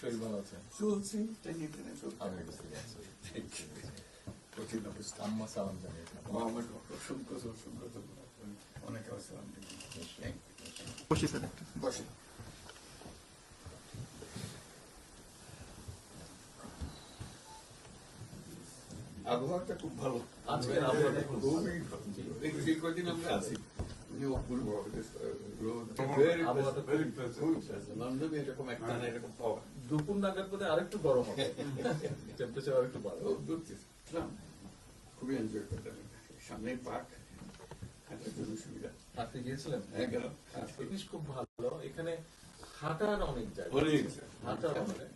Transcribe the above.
শরীর ভালো আছে চলছে টেনে টেনে চলছে। আমি বুঝতে পারছি কঠিন অবস্থা আম্মা সালাম জানিয়ে ও আমার অসংখ্য অসংখ্য ধন্যবাদ। অনেক আসসালাম স্যার বসে আবহাওয়াটা খুব ভালো আজকের আবহাওয়াটা খুব ভালো। এই কদিন আমরা আছি অপূর্ব রোদ আবহাওয়াটা ভেরি লন্ডনে এরকম একটা না এরকম পাওয়া দুপুর নাগাদ বোধহয় আরেকটু গরম হবে টেম্পারেচার আরেকটু বাড়বে ও ঘুরতেছিলাম খুবই এনজয় করতাম সামনে পার্ক হাঁটার জন্য সুবিধা আপনি গিয়েছিলেন হ্যাঁ গেলাম জিনিস খুব ভালো এখানে হাঁটার অনেক জায়গা হাঁটার অনেক